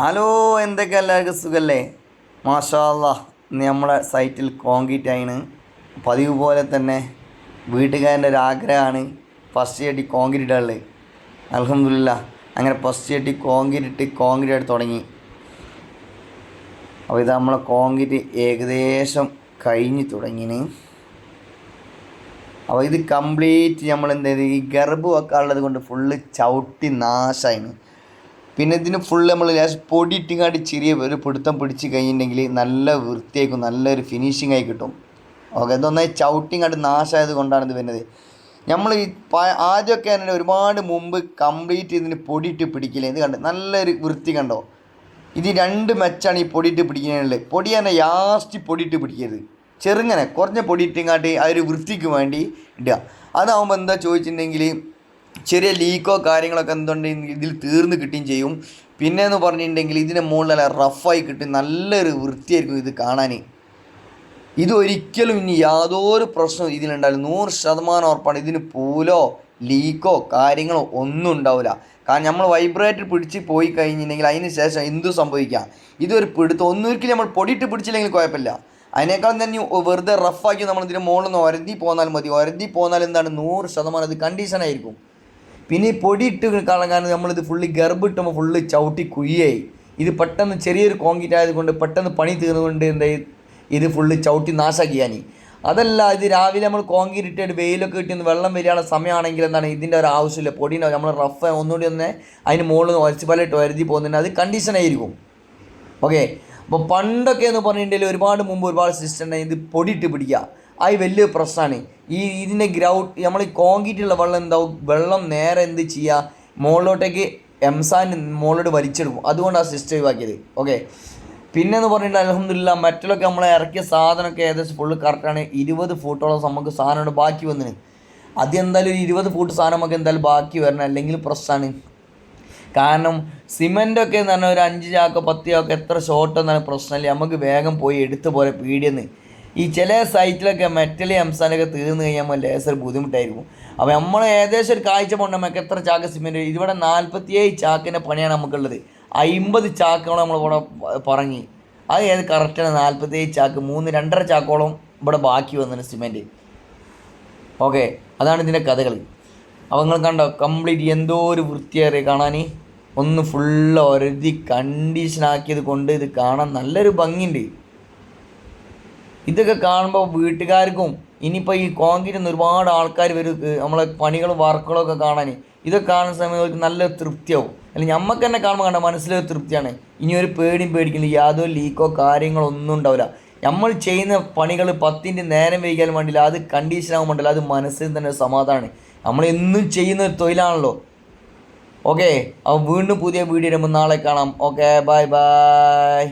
Hello എന്തൊക്കെ എല്ലാവർക്കും സുഖല്ലേ മാഷാല്ല നമ്മുടെ സൈറ്റിൽ കോൺക്രീറ്റ് ആയിന് പതിവ് പോലെ തന്നെ വീട്ടുകാരന്റെ ഒരു ആഗ്രഹമാണ് ഫസ്റ്റ് ചട്ടി കോൺക്രീറ്റ് ഉള്ളത് അലഹമില്ല അങ്ങനെ ഫസ്റ്റ് ചട്ടി കോൺക്രീറ്റ് ഇട്ട് കോൺക്രീറ്റ് ആയിട്ട് തുടങ്ങി. അപ്പോൾ ഇത് നമ്മളെ കോൺക്രീറ്റ് ഏകദേശം കഴിഞ്ഞ് തുടങ്ങിന്. അപ്പോൾ ഇത് കംപ്ലീറ്റ് നമ്മൾ എന്ത് ചെയ്ത്? ഈ ഗർഭ് വെക്കാനുള്ളത് കൊണ്ട് ഫുള്ള് ചവിട്ടി നാശമായിന് പിന്നെ ഇതിന് ഫുൾ നമ്മൾ ലാസ്റ്റ് പൊടി ഇട്ടിങ്ങാണ്ട് ചെറിയ ഒരു പിടുത്തം പിടിച്ച് കഴിഞ്ഞിട്ടുണ്ടെങ്കിൽ നല്ല വൃത്തിയായിരിക്കും നല്ലൊരു ഫിനിഷിംഗ് ആയി കിട്ടും. ഓക്കെ ഇതൊന്നായി ചവിട്ടിങ്ങാണ്ട് നാശമായത് കൊണ്ടാണ് ഇത് വരുന്നത്. നമ്മൾ ഈ ആദ്യമൊക്കെ തന്നെ ഒരുപാട് മുമ്പ് കംപ്ലീറ്റ് ഇതിന് പൊടിയിട്ട് പിടിക്കില്ല ഇത് കണ്ട് നല്ലൊരു വൃത്തി കണ്ടോ? ഇത് രണ്ട് മെച്ചാണ് ഈ പൊടിയിട്ട് പിടിക്കുന്നതിനുള്ളത് പൊടി തന്നെ ലാസ്റ്റ് പൊടിയിട്ട് പിടിക്കരുത്. ചെറുങ്ങനെ കുറഞ്ഞ പൊടിയിട്ടിങ്ങാട്ട് ആ ഒരു വൃത്തിക്ക് വേണ്ടി ഇടുക. അതാവുമ്പോൾ എന്താ ചോദിച്ചിട്ടുണ്ടെങ്കിൽ ചെറിയ ലീക്കോ കാര്യങ്ങളൊക്കെ എന്തുണ്ടെങ്കിൽ ഇതിൽ തീർന്ന് കിട്ടുകയും ചെയ്യും. പിന്നെ എന്ന് പറഞ്ഞിട്ടുണ്ടെങ്കിൽ ഇതിന്റെ മുകളിൽ നല്ല റഫായി കിട്ടും. നല്ലൊരു വൃത്തിയായിരിക്കും ഇത് കാണാൻ. ഇതൊരിക്കലും ഇനി യാതൊരു പ്രശ്നവും ഇതിലുണ്ടാവില്ല. നൂറ് ശതമാനം ഉറപ്പാണ് ഇതിന് പൂലോ ലീക്കോ കാര്യങ്ങളോ ഒന്നും ഉണ്ടാവില്ല. കാരണം നമ്മൾ വൈബ്രേറ്റർ പിടിച്ച് പോയി കഴിഞ്ഞിട്ടുണ്ടെങ്കിൽ അതിന് ശേഷം എന്തു സംഭവിക്കാം. ഇതൊരു പിടുത്തം. ഒന്നൊരിക്കലും നമ്മൾ പൊടിയിട്ട് പിടിച്ചില്ലെങ്കിൽ കുഴപ്പമില്ല. അതിനേക്കാളും തന്നെ വെറുതെ റഫാക്കി നമ്മൾ ഇതിന്റെ മുകളിൽ നിന്ന് ഒരതി പോന്നാൽ മതി. ഒരതി പോന്നാൽ എന്താണ്? നൂറ് ശതമാനം അത് കണ്ടീഷനായിരിക്കും പിന്നെ ഈ പൊടിയിട്ട് കളകാൻ നമ്മളിത് ഫുള്ള് ഗർഭിട്ടുമ്പോൾ ഫുള്ള് ചവിട്ടി കുയ്യായി. ഇത് പെട്ടെന്ന് ചെറിയൊരു കോൺക്രീറ്റ് ആയതുകൊണ്ട് പെട്ടെന്ന് പണി തീർന്നുകൊണ്ട് എന്താ ഇത് ഫുള്ള് ചവിട്ടി നാശാക്കിയാനി. അതല്ല ഇത് രാവിലെ നമ്മൾ കോൺക്രീറ്റ് ഇട്ടിട്ട് വെയിലൊക്കെ കിട്ടി വെള്ളം വരികയുള്ള സമയമാണെങ്കിൽ എന്താണ് ഇതിന്റെ ഒരു ആവശ്യമില്ല. പൊടിയുണ്ടോ നമ്മൾ റഫ് ഒന്നുകൂടി ഒന്ന് അതിന് മുകളിൽ നിന്ന് ഒരച്ച് പലയിട്ട് വരുതി പോകുന്നുണ്ട്. അത് കണ്ടീഷനായിരിക്കും ഓക്കെ അപ്പോൾ പണ്ടൊക്കെ എന്ന് പറഞ്ഞിട്ടുണ്ടെങ്കിൽ ഒരുപാട് മുമ്പ് ഒരുപാട് സിസ്റ്റം ഉണ്ടായി. ഇത് പൊടിയിട്ട് പിടിക്കുക. അത് വലിയ പ്രശ്നമാണ് ഈ ഇതിന്റെ ഗ്രൗണ്ട് നമ്മൾ ഈ കോൺക്രീറ്റുള്ള വെള്ളം എന്താവും? വെള്ളം നേരെ എന്ത് ചെയ്യുക മുകളിലോട്ടേക്ക് എംസാൻ മുകളിലോട്ട് വലിച്ചെടുക്കും. അതുകൊണ്ടാണ് സിസ്റ്റം ഒഴിവാക്കിയത്. ഓക്കെ പിന്നെ എന്ന് പറഞ്ഞിട്ട് അലഹമില്ല മറ്റുള്ള നമ്മളെ ഇറക്കിയ സാധനമൊക്കെ ഏകദേശം ഫുള്ള് കറക്റ്റാണ് ഇരുപത് ഫൂട്ടോളം നമുക്ക് സാധനമാണ് ബാക്കി വന്നിന്. അത് എന്തായാലും ഒരു ഇരുപത് ഫൂട്ട് സാധനം നമുക്ക് എന്തായാലും ബാക്കി വരണം. അല്ലെങ്കിൽ പ്രശ്നമാണ് കാരണം സിമെന്റൊക്കെ എന്ന് പറഞ്ഞാൽ ഒരു അഞ്ച് ചാക്കോ പത്ത് ചാക്കോ എത്ര ഷോർട്ട് എന്നാണ് പ്രശ്നമില്ല നമുക്ക് വേഗം പോയി എടുത്തു പോലെ പീടിയെന്ന്. ഈ ചില സൈറ്റിലൊക്കെ മെറ്റൽ എംസാനൊക്കെ തീർന്നു കഴിഞ്ഞാൽ നമ്മൾ ലേസർ ബുദ്ധിമുട്ടായിരിക്കും. അപ്പോൾ നമ്മൾ ഏകദേശം ഒരു കാഴ്ച പോകണം നമുക്ക് എത്ര ചാക്ക് സിമെന്റ് ഇവിടെ നാൽപ്പത്തിയേഴ് ചാക്കിന്റെ പണിയാണ് നമുക്കുള്ളത് അമ്പത് ചാക്കുകൾ നമ്മളിവിടെ പറഞ്ഞ് അത് ഏത് കറക്റ്റാണ് നാൽപ്പത്തിയേഴ് ചാക്ക് മൂന്ന് രണ്ടര ചാക്കോളം ഇവിടെ ബാക്കി വന്നിന് സിമെന്റ് ഓക്കെ അതാണ് ഇതിന്റെ കഥകൾ അപ്പോൾ നിങ്ങൾ കണ്ടോ? കംപ്ലീറ്റ് എന്തോ ഒരു വൃത്തിയേറിയ കാണാൻ ഒന്ന് ഫുള്ള് ഒരുതി കണ്ടീഷനാക്കിയത് കൊണ്ട് ഇത് കാണാൻ നല്ലൊരു ഭംഗിയുണ്ട്. ഇതൊക്കെ കാണുമ്പോൾ വീട്ടുകാർക്കും ഇനിയിപ്പോൾ ഈ കോൺക്രീറ്റ് നിന്ന് ഒരുപാട് ആൾക്കാർ വരും നമ്മളെ പണികളും വർക്കുകളും ഒക്കെ കാണാൻ ഇതൊക്കെ കാണുന്ന സമയത്ത് അവർക്ക് നല്ല തൃപ്തിയാവും. അല്ലെങ്കിൽ നമുക്ക് തന്നെ കാണുമ്പോൾ കണ്ട മനസ്സിലൊരു തൃപ്തിയാണ്. ഇനി ഒരു പേടിയും പേടിക്കില്ല യാതൊരു ലീക്കോ കാര്യങ്ങളോ ഒന്നും ഉണ്ടാവില്ല. നമ്മൾ ചെയ്യുന്ന പണികൾ പത്തിന്റെ നേരം വൈകിയാലും വേണ്ടില്ല അത് കണ്ടീഷനാകാൻ വേണ്ടില്ല അത് മനസ്സിൽ തന്നെ ഒരു സമാധാനമാണ് നമ്മൾ എന്നും ചെയ്യുന്ന ഒരു തൊഴിലാണല്ലോ. ഓക്കെ അപ്പോൾ വീണ്ടും പുതിയ വീഡിയോ വരുമ്പോൾ നാളെ കാണാം. Okay bye bye